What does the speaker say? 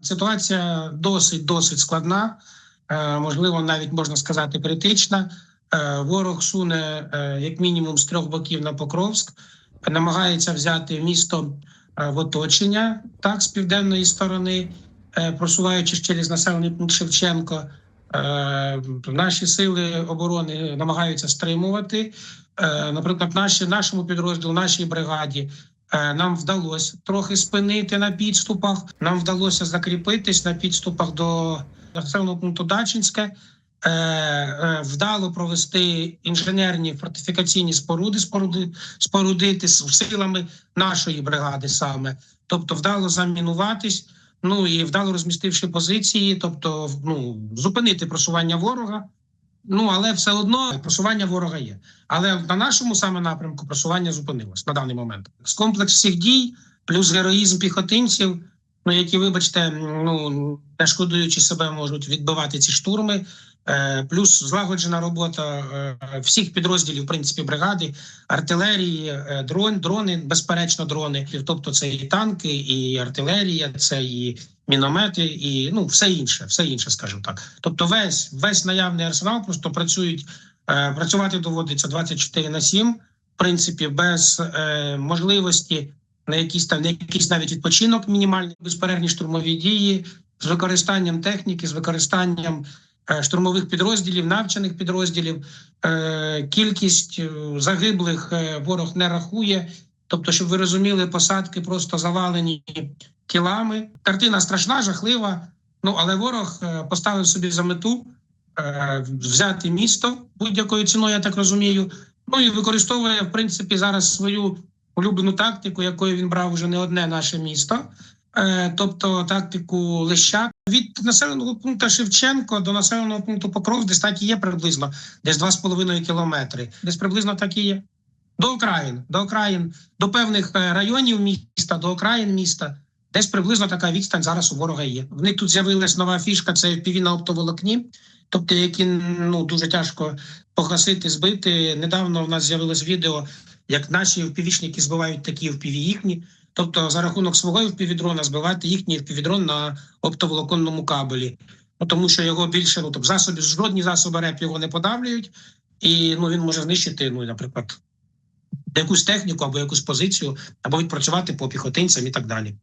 Ситуація досить досить складна, е, можливо, навіть можна сказати, критична. Е, Ворог суне е, як мінімум з трьох боків на Покровськ, намагається взяти місто в оточення, так з південної сторони, просуваючись через населений пункт Шевченко. Наші сили оборони намагаються стримувати. Наприклад, наші нашому підрозділу, нашій бригаді Нам вдалося трохи спинити на підступах. Нам вдалося закріпитись на підступах до населеного пункту Дачинське. Е, е, Вдало провести інженерні фортифікаційні споруди, споруди спорудити з силами нашої бригади саме. Тобто, вдало замінуватись. Ну і вдало розмістивши позиції, тобто ну зупинити просування ворога. Ну але все одно просування ворога є. Але на нашому саме напрямку просування зупинилось на даний момент. З комплекс всіх дій, плюс героїзм піхотинців, ну які, вибачте, ну не шкодуючи себе, можуть відбивати ці штурми. Е, плюс злагоджена робота е, всіх підрозділів, в принципі, бригади, артилерії, е, дрон, дрони, безперечно, дрони. Тобто, це і танки, і артилерія, це і міномети, і ну все інше, все інше, скажімо так. Тобто, весь весь наявний арсенал просто працюють. Працювати доводиться 24 на 7, в принципі, без можливості на якийсь там на якийсь навіть відпочинок мінімальний, безперервні штурмові дії з використанням техніки, з використанням штурмових підрозділів, навчених підрозділів. Е, кількість е, загиблих е, ворог не рахує. Тобто, щоб ви розуміли, посадки просто завалені тілами. Картина страшна, жахлива. Ну але ворог е, поставив собі за мету е, взяти місто будь-якою ціною, я так розумію. Ну і використовує в принципі зараз свою улюблену тактику, якою він брав вже не одне наше місто. Е, Тобто тактику Лещак від населеного пункту Шевченко до населеного пункту Покров десь так і є приблизно, десь 2,5 кілометри. Десь приблизно так і є. До окраїн, до окраїн, до певних е, районів міста, до окраїн міста. Десь приблизно така відстань зараз у ворога є. В них тут з'явилась нова фішка: це піві на оптоволокні, тобто які ну дуже тяжко погасити, збити. Недавно в нас з'явилось відео, як наші впівічники збивають такі впіві їхні. Тобто, за рахунок свого впівдрона збивати їхній впівдрон на оптоволоконному кабелі. Ну тому що його більше ну тобто засоби, жодні засоби РЕП його не подавлюють, і ну він може знищити, ну наприклад, якусь техніку або якусь позицію, або відпрацювати по піхотинцям і так далі.